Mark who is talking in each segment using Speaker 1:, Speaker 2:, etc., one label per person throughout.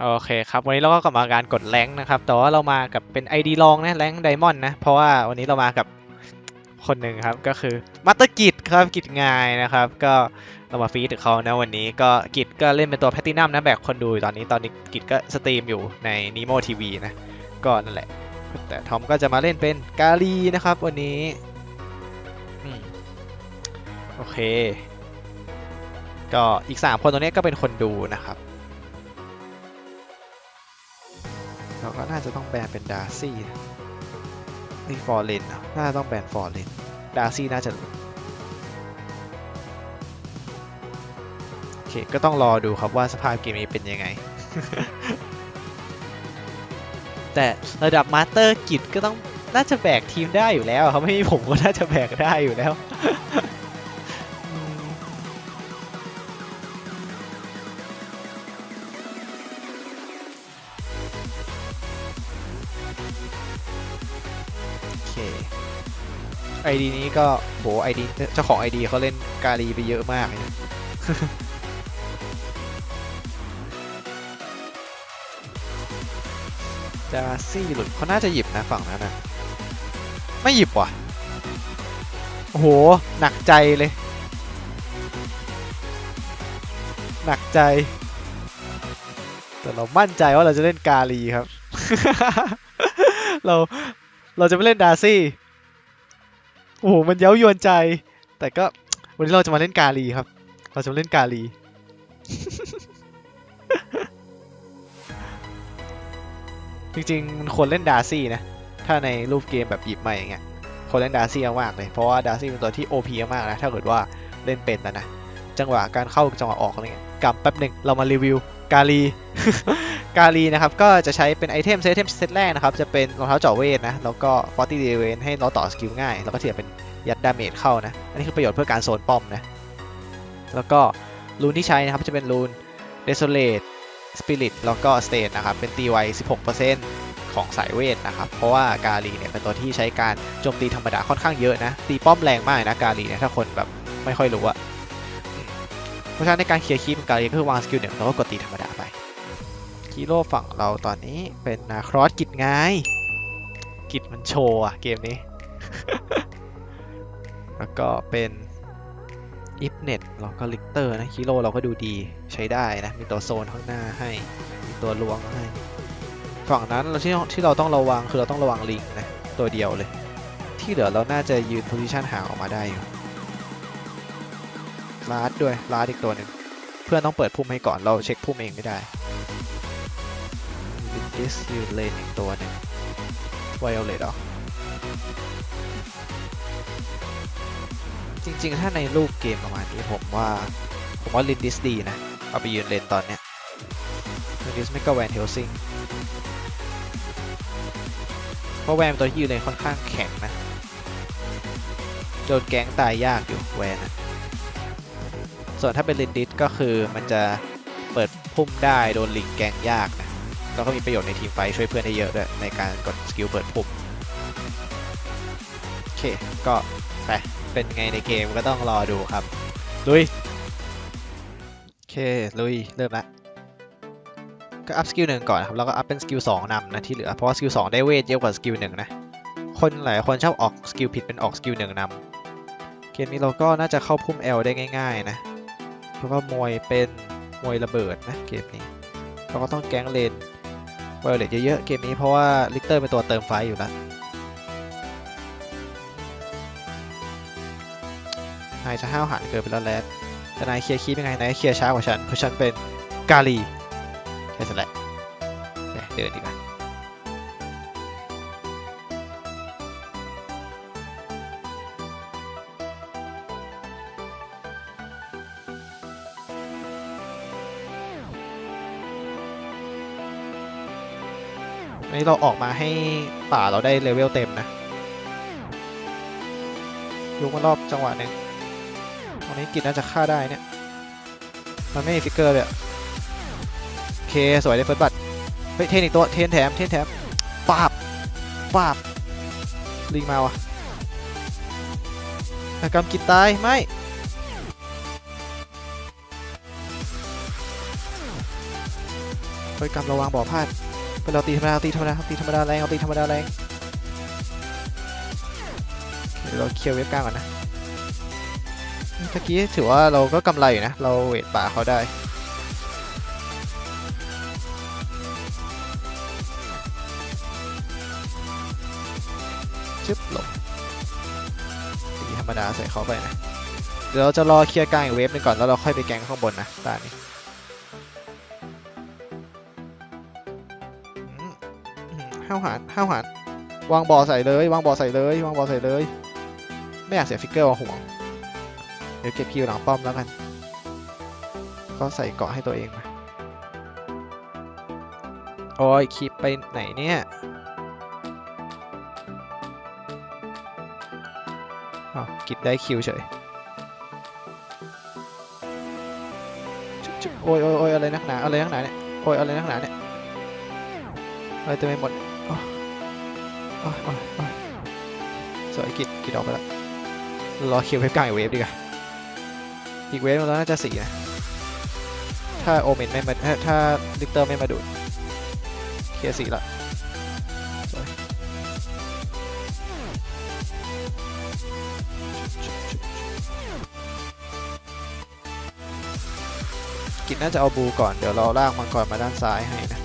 Speaker 1: โอเคครับ วันนี้เราก็กลับมาการกดแรงนะครับ แต่ว่าเรามากับเป็น ID ลองนะแรงไดมอนด์นะ เพราะว่าวันนี้เรามากับคนหนึ่งครับ ก็คือมัตเตอร์กิจครับกิจงายนะครับ ก็เรามาฟีดเขานะวันนี้ก็กิจก็เล่นเป็นตัวแพตตินัมนะแบกคนดูอยู่ตอนนี้ตอนนี้กิจก็สตรีมอยู่ใน Nemo TV นะ ก็นั่นแหละ แต่ทอมก็จะมาเล่นเป็นกาลีนะครับวันนี้โอเค ก็อีก 3 คนตรงนี้ก็เป็นคนดูนะครับ เราก็น่าจะต้องแบนเป็นดาร์ซี่นี่ฟอร์เรนนะน่าจะต้องแบนฟอร์เรนดาร์ซี่น่าจะโอเคก็ต้องรอดูครับว่าสภาพเกมนี้เป็นยังไง แต่ระดับมาสเตอร์กิจก็ต้องน่าจะแบกทีมได้อยู่แล้วครับไม่มีผมก็น่าจะแบกได้อยู่แล้ว เคไอดีนี้ก็โหไอดีเจ้าของไอดีเขาเล่นกาลีไปเยอะมากเลยนะดาร์ซี่หลุดเขาน่าจะหยิบนะฝั่งนั้นนะไม่หยิบว่ะโอ้โหหนักใจเลย หนักใจ แต่เรามั่นใจว่าเราจะเล่นกาลีครับ เรา เราจะไม่เล่นดาร์ซี่ โอ้โห มันเย้ายวนใจ แต่ก็วันนี้เราจะมาเล่นกาลีครับ เราจะมาเล่นกาลี จริงๆมันควรเล่นดาร์ซี่นะ ถ้าในรูปเกมแบบหยิบมาอย่างเงี้ยควรเล่นดาร์ซี่มากเลย เพราะว่าดาร์ซี่เป็นตัวที่ OP มากนะ ถ้าเกิดว่าเล่นเป็นนะนะ จังหวะการเข้าจังหวะออกอะไรเงี้ยกำแป๊บหนึ่งเรามารีวิวกาลี กาลีนะครับก็จะใช้เป็นไอเทมเซตเทมเซตแรกนะครับจะเป็นรองเท้าเจาะเวทนะแล้วก็ฟอร์ตี้เดเวนให้เราต่อสกิลง่าย แล้วก็เทียบเป็นยัดดาเมจเข้านะ อันนี้คือประโยชน์เพื่อการโซนป้อมนะ แล้วก็รูนที่ใช้นะครับจะเป็นรูน Desolate Spirit แล้วก็ Stain นะครับเป็นตีไว 16%ของสายเวทนะครับ เพราะว่ากาลีเนี่ยเป็นตัวที่ใช้การโจมตีธรรมดาค่อนข้างเยอะนะ ตีป้อมแรงมากนะกาลีเนี่ยถ้าคนแบบไม่ค่อยรู้อะเพราะฉะนั้นในการเคลียร์คีปกาลีก็คือวางสกิลหนึ่งแล้วก็กดตีธรรมดา ฮีโร่ฝั่งเราตอนนี้เป็นนาครอสกิจไงกิจมันโชว์อะเกมนี้ แล้วก็เป็นอิฟเน็ตแล้วก็ลิกเตอร์นะฮีโร่เราก็ดูดีใช้ได้นะ มีตัวโซนข้างหน้าให้ มีตัวลวงให้ ฝั่งนั้นเราที่ที่เราต้องระวังคือเราต้องระวังลิงนะตัวเดียวเลย ที่เหลือเราน่าจะยืนโพซิชันห่างออกมาได้อยู่ลาดด้วยลาดอีกตัวหนึ่งเพื่อนต้องเปิดพุ่มให้ก่อนเราเช็คพุ่มเองไม่ได้ ดิสยืนเลนอีกตัวหนึ่งไวโอเลตหรอ จริงๆ ถ้าในรูปเกมประมาณนี้ผมว่า ผมว่าลินดิสดีนะ เอาไปยืนเลนตอนเนี้ยลินดิสไม่ก็แวนเฮลซิงเพราะแวนตัวที่ยืนเลนค่อนข้างแข็งนะ โดนแก๊งตายยากอยู่แวนนะส่วนถ้าเป็นลินดิสก็คือมันจะเปิดพุ่มได้โดนลิงแก๊งยากนะ แล้วก็มีประโยชน์ในทีมไฟช่วยเพื่อนได้เยอะด้วยในการกดสกิลเปิดพุ่มโอเคก็ไปเป็นไงในเกมก็ต้องรอดูครับ ลุย โอเค ลุย เริ่มละก็อัพสกิลหนึ่งก่อนนะครับ แล้วก็อัพเป็นสกิลสองนำนะที่เหลือ เพราะว่าสกิลสองได้เวทเยอะกว่าสกิลหนึ่งนะ คนหลายคนชอบออกสกิลผิดเป็นออกสกิลหนึ่งนำเกมนี้เราก็น่าจะเข้าพุ่ม L ได้ง่ายๆนะเพราะว่ามวยเป็นมวยระเบิดนะเกมนี้ เราก็ต้องแก๊งเลน ไวโอเลตเยอะๆเกมนี้เพราะว่าลิกเตอร์เป็นตัวเติมไฟอยู่แล้วนายจะห้าวหาญเกินไปแล้วแรดแต่นายเคลียร์คีปยังไงนายเคลียร์ช้ากว่าฉันเพราะฉันเป็นกาลีแค่นั้นแหละเดินดีกว่า นนี้เราออกมาให้ป่าเราได้เลเวลเต็มนะลุกมารอบจังหวะหนึ่งตรงนี้กิจน่าจะฆ่าได้เนี่ย มันไม่มีฟิกเกอร์เลยโอเค สวยเลยเฟิร์สบัตเฮ้ยเทนอีกตัว เทนแถม เทนแถมปาบปาบลิงมาวะแต่กำกิจตาย ไม่เฮ้ยฮ้ยกำระวังบ่อพลาด ไปเราตีธรรมดาตีธรรมดาตีธรรมดาแรงเราตีธรรมดาแรงเดี๋ยวเราเคลียร์เว็บกลางก่อนนะเมื่อกี้ถือว่าเราก็กำไรอยู่นะ เราเวทป่าเขาได้ชึบหลบตีธรรมดาใส่เขาไปนะ เดี๋ยวเราจะรอเคลียร์กลางอีกเวฟหนึงก่อนแล้วเราค่อยไปแกงข้างบนนะตานี้ ห้าวหาญห้าวหาญวางบอใส่เลยวางบอใส่เลยวางบอใส่เลย ไม่อยากเสียฟิกเกอร์ว่ะห่วงเดี๋ยวเก็บคิวหลังป้อมแล้วกันก็ใส่เกาะให้ตัวเองมาโอ้ยคลิปไปไหนเนี่ยอ้าวกิดได้คิวเฉยโอ้ยโอ้ยโอ้ยอะไรนักหนาอะไรนักหนาเนี่ยโอ้ยอะไรนักหนาเนี่ยอะไรเต็มไปหมด โอ้ยโอ้ยโอ้ยสวยกิดกิดออกไปแล้วรอคิวเวฟกลางอีกเวฟดีกว่าอีกเวฟแล้วน่าจะสี่นะ ถ้าโอเมนไม่มาถ้าถ้าลิกเตอร์ไม่มาดูดเคลียร์สี่ละสวยกินน่าจะเอาบูก่อน เดี๋ยวเราลากมังกรมาด้านซ้ายให้นะ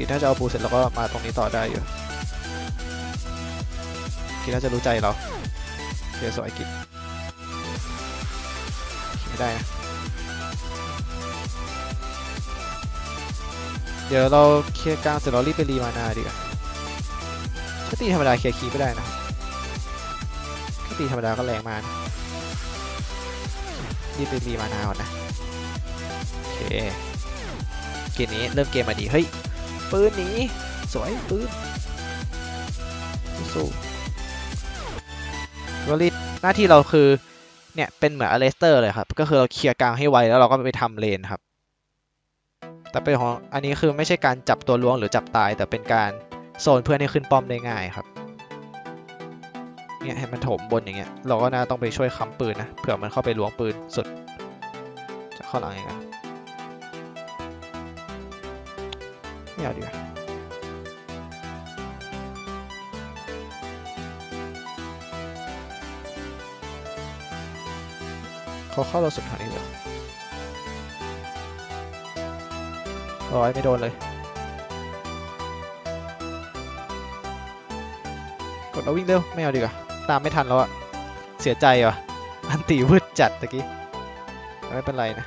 Speaker 1: กินน่าจะเอาบูเสร็จแล้วก็มาตรงนี้ต่อได้อยู่กินน่าจะรู้ใจเราเดี๋ยวสวยกินไม่ได้นะเดี๋ยวเราเคลียร์กลางเสร็จเรารีบไปรีมานาดีกว่าถ้าตีธรรมดาเคลียร์คีไม่ได้นะถ้าตีธรรมดาก็แรงมากนะรีบไปรีมานาก่อนนะโอเคเกมนี้เริ่มเกมมาดีเฮ้ย ปืนหนีสวยปืนสู้ก็รีบหน้าที่เราคือเนี่ยเป็นเหมือนอเลสเตอร์เลยครับ ก็คือเราเคลียร์กลางให้ไวแล้วเราก็ไปทำเลนครับ แต่เป็นของอันนี้คือไม่ใช่การจับตัวล้วงหรือจับตาย แต่เป็นการโซนเพื่อนให้ขึ้นป้อมได้ง่ายครับเนี่ยให้มันถมบนอย่างเงี้ย เราก็น่าต้องไปช่วยค้ำปืนนะเผื่อมันเข้าไปล้วงปืนสุดจะเข้าหลังอย่างนั้ ไม่เอาดีกว่าเขาเข้าเราสุดทางนี้เลยร้อยไม่โดนเลย กดเราวิ่งเร็ว ไม่เอาดีกว่า ตามไม่ทันแล้วอะเสียใจว่ะ อันตีวืดจัดตะกี้ ไม่เป็นไรนะ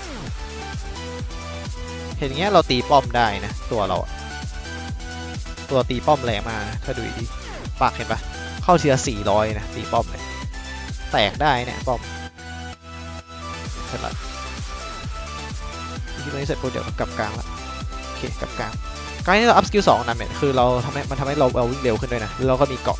Speaker 1: เห็นเงี้ยเราตีป้อมได้นะตัวเรา ตัวตีป้อมแรงมาถ้าดูดีปากเห็นปะเข้าเทียร์สี่ร้อยนะตีป้อมเลยแตกได้เนี่ยป้อมเสร็จละที่ตรงนี้เสร็จปุ๊บเดี๋ยวกลับกลางละโอเคกลับกลางการที่เราอัพสกิลสองนั่นเนี่ยคือเราทำให้มันทำให้เราเราวิ่งเร็วขึ้นด้วยนะแล้วเราก็มีเกาะ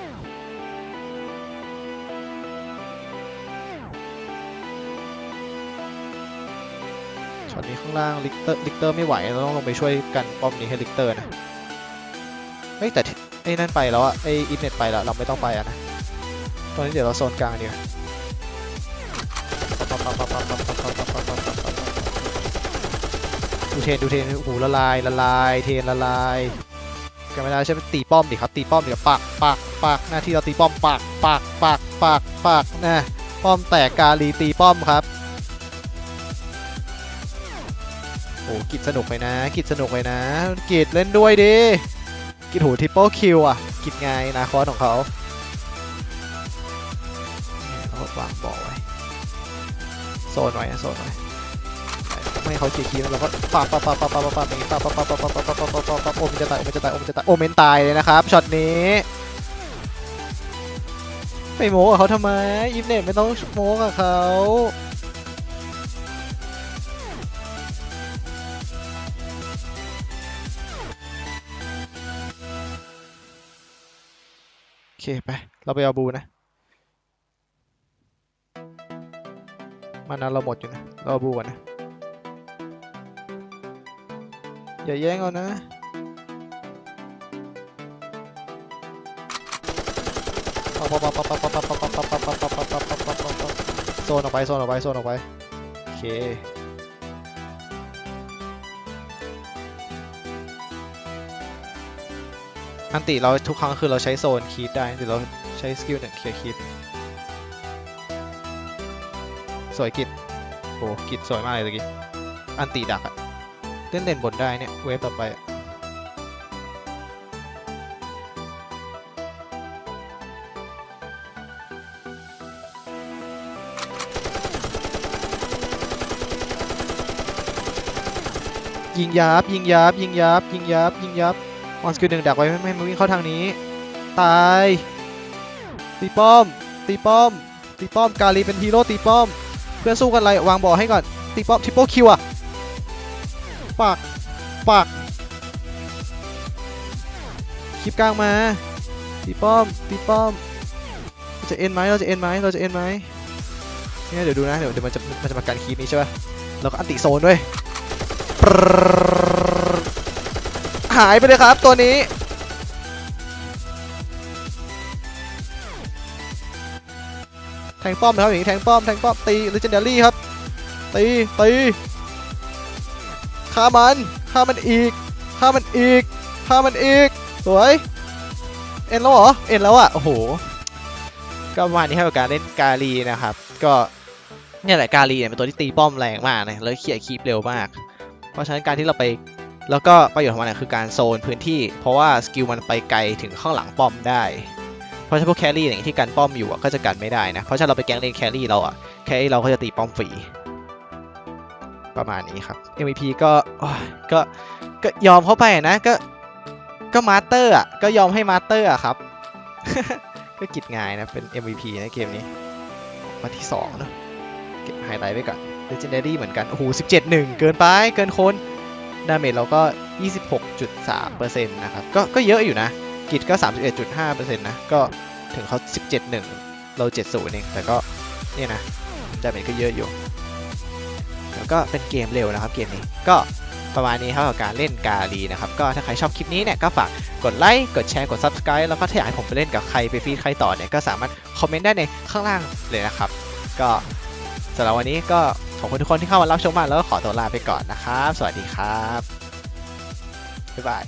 Speaker 1: ข้างล่างลิกเตอร์ลิกเตอร์ไม่ไหวเราต้องลงไปช่วยกันป้อมนี้ให้ลิกเตอร์นะเฮ้ยแต่ไอ้นั่นไปแล้วอะไอ้อินเน็ตไปแล้วเราไม่ต้องไปอะนะตอนนี้เดี๋ยวเราโซนกลางดีกว่าดูเทนดูเทนโอ้โหละลายละลายเทนละลายกันไม่ได้ใช่ไหมตีป้อมดิครับตีป้อมดิครับปากปากปากหน้าที่เราตีป้อมปากปากปากปากปากนะป้อมแตกกาลีตีป้อมครับ กิจสนุกไปนะ กิจสนุกไปนะ กิจเล่นด้วยดิ กิจหูทิปเปิลคิวอะ กิจไงนาคอสของเขาเขาวางบอกไว้โซนไว้นะโซนไว้ไม่ให้เขาเคียร์คีแล้วเราก็ปาปาปาปาปาปาปาอย่างงี้ปาปาปาปาปาปาปาปาปาปาปาโอมจะตายโอมจะตายโอมจะตายโอเมนตายเลยนะครับช็อตนี้ไปโม้เขาทำไมอีฟเน็ตไม่ต้องโม้กับเขา เค ไป เราไปเอาบูนะ มานาเราหมดอยู่นะ เราเอาบูก่อนนะ อย่าแย่งเอานะโซนออกไปโซนออกไปโซนออกไป โอเค อันติเราทุกครั้งคือเราใช้โซนคีดได้หรือเราใช้สกิลหนึ่งเคลียร์คีดสวยกิจโอ้กิจสวยมากเลยตะกี้อันตีดักอะเล่นเด่นบนได้เนี่ยเวฟต่อไปยิงยับยิงยับยิงยับยิงยับยิงยับ มอนสกิลหนึ่งดักไว้ไม่ให้มันวิ่งเข้าทางนี้ ตาย ตีป้อม ตีป้อม ตีป้อม กาลีเป็นฮีโร่ตีป้อม เพื่อนสู้กันไรวางบอให้ก่อน ตีป้อม ทริปเปิลคิวอะปาก ปาก คลิปกลางมา ตีป้อม ตีป้อม เราจะเอ็นไหมเราจะเอ็นไหมเราจะเอ็นไหมเนี่ยเดี๋ยวดูนะ เดี๋ยวเดี๋ยวมันจะมันจะมาการคลิปนี้ใช่ป่ะเราก็อันติโซนด้วย หายไปเลยครับตัวนี้ แทงป้อมนะครับอย่างนี้แทงป้อมแทงป้อมตีเลเจนเดารี่ครับ ตีตีฆ่ามันฆ่ามันอีกฆ่ามันอีกฆ่ามันอีกสวยเอ็นแล้วเหรอเอ็นแล้วอะโอ้โหก็ประมาณนี้ครับกับการเล่นกาลีนะครับ ก็เนี่ยแหละกาลีเนี่ยเป็นตัวที่ตีป้อมแรงมากนะแล้วเขี่ยคีบเร็วมาก เพราะฉะนั้นการที่เราไป แล้วก็ประโยชน์ของมันเนี่ยคือการโซนพื้นที่ เพราะว่าสกิลมันไปไกลถึงข้างหลังป้อมได้ เพราะฉะนั้นพวกแครี่อย่างที่กันป้อมอยู่ก็จะกันไม่ได้นะ เพราะฉะนั้นเราไปแก๊งเล่นแครี่เราอะแครี่เราก็จะตีป้อมฟรีประมาณนี้ครับ MVP ก็ก็ก็ยอมเข้าไปนะก็ก็มาสเตอร์อะก็ยอมให้มาสเตอร์อะครับ ก็กิดง่ายนะเป็น MVP นะเกมนี้มาที่2เนอะเก็บไฮไลท์ไว้ก่อน Legendary เหมือนกัน โอ้โห17-1 เกินไปเกินคน ดาเมจเราก็ 26.3%นะครับ ก็ก็เยอะอยู่นะ กิจก็ 31.5%นะ ก็ถึงเขา 17.1 เรา 70เองแต่ก็เนี่ยนะ ดาเมจก็เยอะอยู่ แล้วก็เป็นเกมเร็วนะครับเกมนี้ ก็ประมาณนี้ครับกับการเล่นกาลีนะครับ ก็ถ้าใครชอบคลิปนี้เนี่ยก็ฝากกดไลค์ กดแชร์ กด Subscribe แล้วก็ถ้าอยากให้ผมไปเล่นกับใครไปฟีดใครต่อเนี่ยก็สามารถคอมเมนต์ได้ในข้างล่างเลยนะครับ ก็สำหรับวันนี้ก็ ขอบคุณทุกคนที่เข้ามารับชมมากแล้วก็ขอตัวลาไปก่อนนะครับ สวัสดีครับ บ๊ายบาย